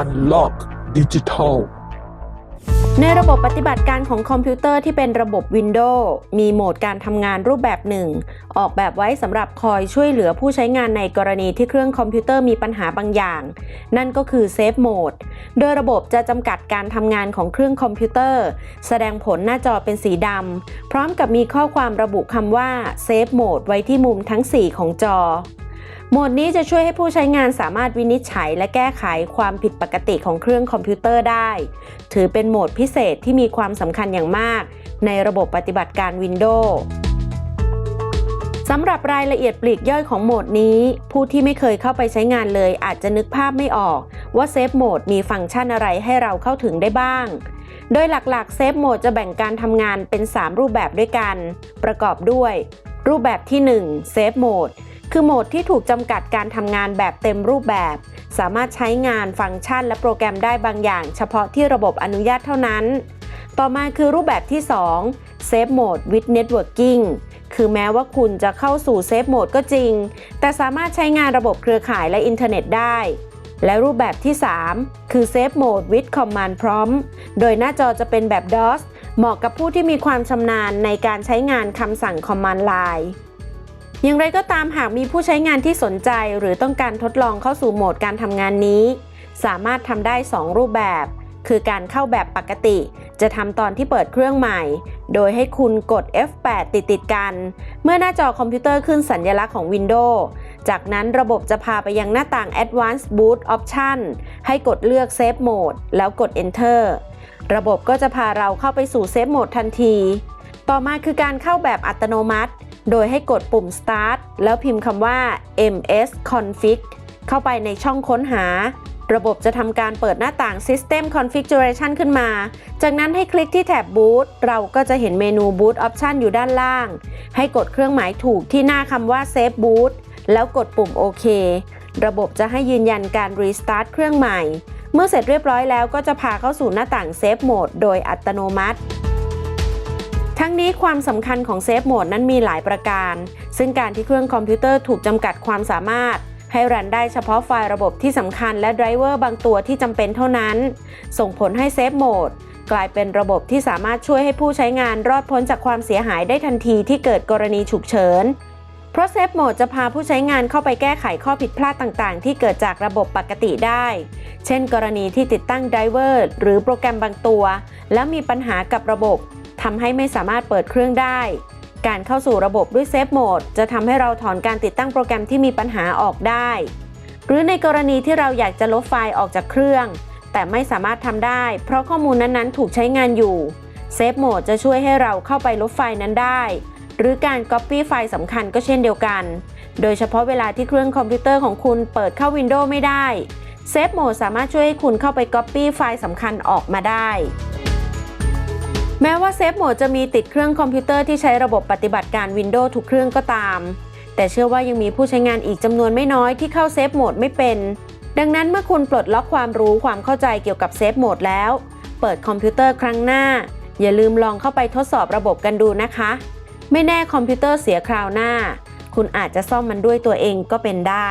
Unlock Digital ในระบบปฏิบัติการของคอมพิวเตอร์ที่เป็นระบบ Windows มีโหมดการทำงานรูปแบบหนึ่ง ออกแบบไว้สำหรับคอยช่วยเหลือผู้ใช้งานในกรณีที่เครื่องคอมพิวเตอร์มีปัญหาบางอย่าง นั่นก็คือ Safe Mode โดยระบบจะจำกัดการทำงานของเครื่องคอมพิวเตอร์ แสดงผลหน้าจอเป็นสีดำพร้อมกับมีข้อความระบุคำว่า Safe Mode ไว้ที่มุมทั้ง 4 ของจอ โหมดนี้จะช่วยให้ผู้ใช้งานสามารถวินิจฉัยและแก้ไขความผิดปกติของเครื่องคอมพิวเตอร์ได้ ถือเป็นโหมดพิเศษที่มีความสำคัญอย่างมาก ในระบบปฏิบัติการ Windows สำหรับรายละเอียดปลีกย่อยของโหมดนี้ ผู้ที่ไม่เคยเข้าไปใช้งานเลยอาจจะนึกภาพไม่ออก ว่าเซฟโหมดมีฟังก์ชันอะไรให้เราเข้าถึงได้บ้าง โดยหลักๆเซฟโหมดจะแบ่งการทำงานเป็น 3 รูปแบบด้วยกัน ประกอบด้วย รูปแบบที่1เซฟโหมด คือโหมดที่ถูกจำกัดการทำงานแบบเต็มรูปแบบ สามารถใช้งานฟังก์ชันและโปรแกรมได้บางอย่าง เฉพาะที่ระบบอนุญาตเท่านั้น ต่อมาคือรูปแบบที่ 2 Safe Mode with Networking คือแม้ว่าคุณจะเข้าสู่ Safe Mode ก็จริง แต่สามารถใช้งานระบบเครือข่ายและอินเทอร์เน็ตได้ และรูปแบบที่ 3 คือ Safe Mode with Command Prompt โดยหน้าจอจะเป็นแบบ DOS เหมาะกับผู้ที่มีความชำนาญในการใช้งานคำสั่ง Command Line อย่างไรก็ตามหากมีผู้ใช้งานที่สนใจหรือต้องการทดลองเข้าสู่โหมดการทำงานนี้ สามารถทำได้ 2 รูปแบบ คือการเข้าแบบปกติ จะทำตอนที่เปิดเครื่องใหม่ โดยให้คุณกด F8 ติดติดกัน เมื่อหน้าจอคอมพิวเตอร์ขึ้นสัญลักษณ์ของ Windows จากนั้นระบบจะพาไปยังหน้าต่าง Advanced Boot Option ให้กดเลือก Save Mode แล้วกด Enter ระบบก็จะพาเราเข้าไปสู่ Save Mode ทันที ต่อมาคือการเข้าแบบอัตโนมัติ โดยให้กดปุ่ม Start แล้วพิมพ์คำว่า ms config เข้าไปในช่องค้นหา ระบบจะทำการเปิดหน้าต่าง System Configuration ขึ้นมา จากนั้นให้คลิกที่แถบ Boot เราก็จะเห็นเมนู Boot Option อยู่ด้านล่าง ให้กดเครื่องหมายถูกที่หน้าคำว่า Save Boot แล้วกดปุ่มโอเค ระบบจะให้ยืนยันการ Restart เครื่องใหม่ เมื่อเสร็จเรียบร้อยแล้วก็จะพาเข้าสู่หน้าต่าง Save Mode โดยอัตโนมัติ ทั้งนี้ความสำคัญของเซฟโหมดนั้นมีหลายประการ ซึ่งการที่เครื่องคอมพิวเตอร์ถูกจำกัดความสามารถ ให้รันได้เฉพาะไฟล์ระบบที่สำคัญและไดรเวอร์บางตัวที่จำเป็นเท่านั้น ส่งผลให้เซฟโหมดกลายเป็นระบบที่สามารถช่วยให้ผู้ใช้งานรอดพ้นจากความเสียหายได้ทันทีที่เกิดกรณีฉุกเฉิน เพราะเซฟโหมดจะพาผู้ใช้งานเข้าไปแก้ไขข้อผิดพลาดต่างๆ ที่เกิดจากระบบปกติได้ เช่น กรณีที่ติดตั้งไดรเวอร์หรือโปรแกรมบางตัว แล้วมีปัญหากับระบบ ทำให้ไม่สามารถเปิดเครื่องได้ การเข้าสู่ระบบด้วยเซฟโหมดจะทำให้เราถอนการติดตั้งโปรแกรมที่มีปัญหาออกได้ หรือในกรณีที่เราอยากจะลบไฟล์ออกจากเครื่อง แต่ไม่สามารถทำได้ เพราะข้อมูลนั้นๆ ถูกใช้งานอยู่เซฟโหมดจะช่วยให้เราเข้าไปลบไฟล์นั้นได้ หรือการ Copy ไฟล์สำคัญก็เช่นเดียวกัน โดยเฉพาะเวลาที่เครื่องคอมพิวเตอร์ของคุณเปิดเข้า Windows ไม่ได้เซฟโหมดสามารถช่วยให้คุณเข้าไป Copy ไฟล์สำคัญออกมาได้ แม้ว่าเซฟโหมดจะมีติดเครื่องคอมพิวเตอร์ที่ใช้ระบบปฏิบัติการ Windows ทุกเครื่องก็ตาม แต่เชื่อว่ายังมีผู้ใช้งานอีกจำนวนไม่น้อยที่เข้าเซฟโหมดไม่เป็น ดังนั้นเมื่อคุณปลดล็อกความรู้ความเข้าใจเกี่ยวกับเซฟโหมดแล้ว เปิดคอมพิวเตอร์ครั้งหน้า อย่าลืมลองเข้าไปทดสอบระบบกันดูนะคะ ไม่แน่คอมพิวเตอร์เสียคราวหน้า คุณอาจจะซ่อมมันด้วยตัวเองก็เป็นได้